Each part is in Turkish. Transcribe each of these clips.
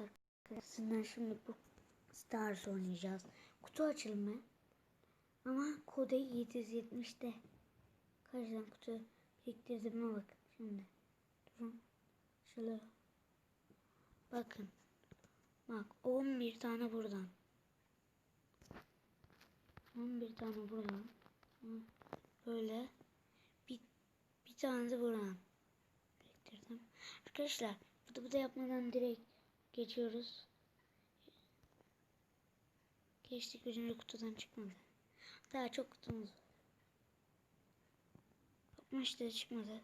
Evet arkadaşlar şimdi bu Stars oynayacağız. Kutu açılımı. Ama kodu 770'te. Kaç tane kutu biriktirdiğime bakın şimdi. Durun. Şöyle. Bakın. Bak 11 tane buradan. 11 tane buradan. Böyle. Bir, bir tane de buradan. Biriktirdim. Arkadaşlar bu da bu da yapmadan direkt geçiyoruz. Geçtik üçüncü kutudan çıkmadı. Daha çok kutumuz var. Bakma çıkmadı.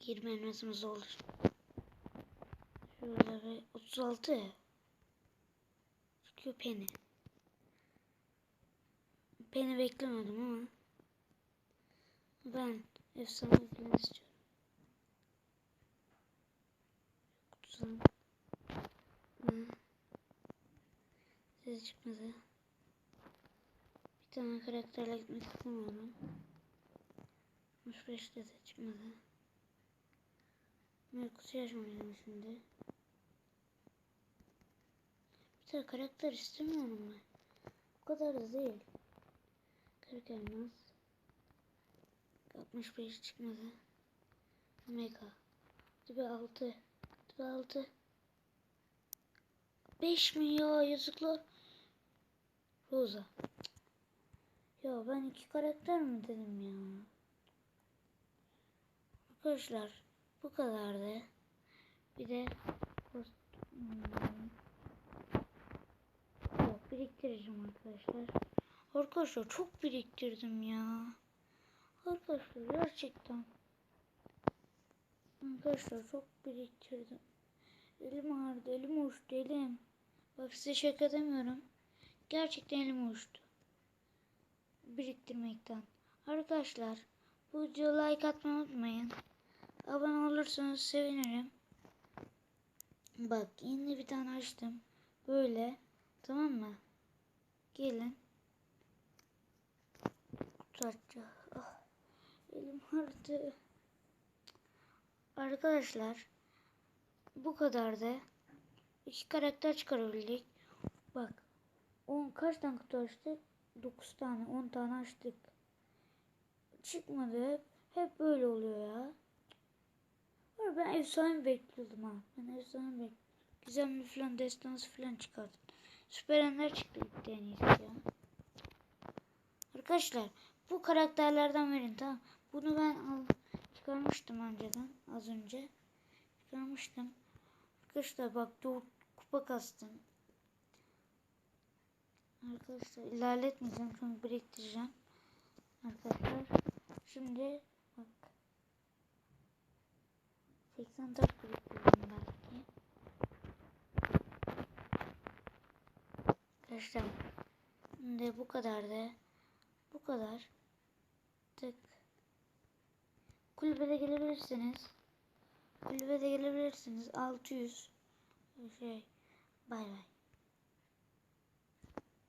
20 elmasımız olur. Şurada bir 36. Çıkıyor peni. Peni beklemedim ama. Ben efsane falan istiyorum. Hı. Ses çıkmadı. Bir tane karakterle gitmek istemiyorum. 65'te de çıkmadı. Merkus'u yaşmayacağım şimdi. Bir tane karakter istemiyorum ben. Bu kadar da değil. 40 elmas. 65 çıkmadı. Mega. Tipi 6. Tipi 6. 5 mi ya yazıklar. Rosa. Ya ben iki karakter mi dedim ya. Arkadaşlar bu kadardı. Bir de hmm. Yok, biriktireceğim arkadaşlar. Arkadaşlar çok biriktirdim ya. Arkadaşlar gerçekten. Arkadaşlar çok biriktirdim. Elim ağrıdı, elim uçtu, elim. Bak size şaka demiyorum. Gerçekten elim uçtu. Biriktirmekten. Arkadaşlar bu videoya like atmayı unutmayın. Abone olursanız sevinirim. Bak yeni bir tane açtım. Böyle. Tamam mı? Gelin. Kutu açacağız. Ah, elim ağrıdı. Arkadaşlar bu kadar da iki karakter çıkarabildik. Bak 10 kaç tane kutu açtık? 9 tane 10 tane açtık. Çıkmadı hep. Böyle oluyor ya. Ben efsane bekliyordum ha. Ben efsane bekliyordum. Gizemli falan destansı falan çıkardım. Süper Ender çıktı ilk en iyisi ya. Arkadaşlar bu karakterlerden verin tamam. Bunu ben al çıkarmıştım önceden az önce. Çıkarmıştım. Arkadaşlar bak 4 kupa kastım. Arkadaşlar ilerletmeyeceğim çünkü biriktireceğim. Arkadaşlar şimdi bak 84 biriktirdim belki. Arkadaşlar şimdi bu kadar da bu kadar tık kulübede gelebilirsiniz. Kulübede gelebilirsiniz. 600 şey bay bay.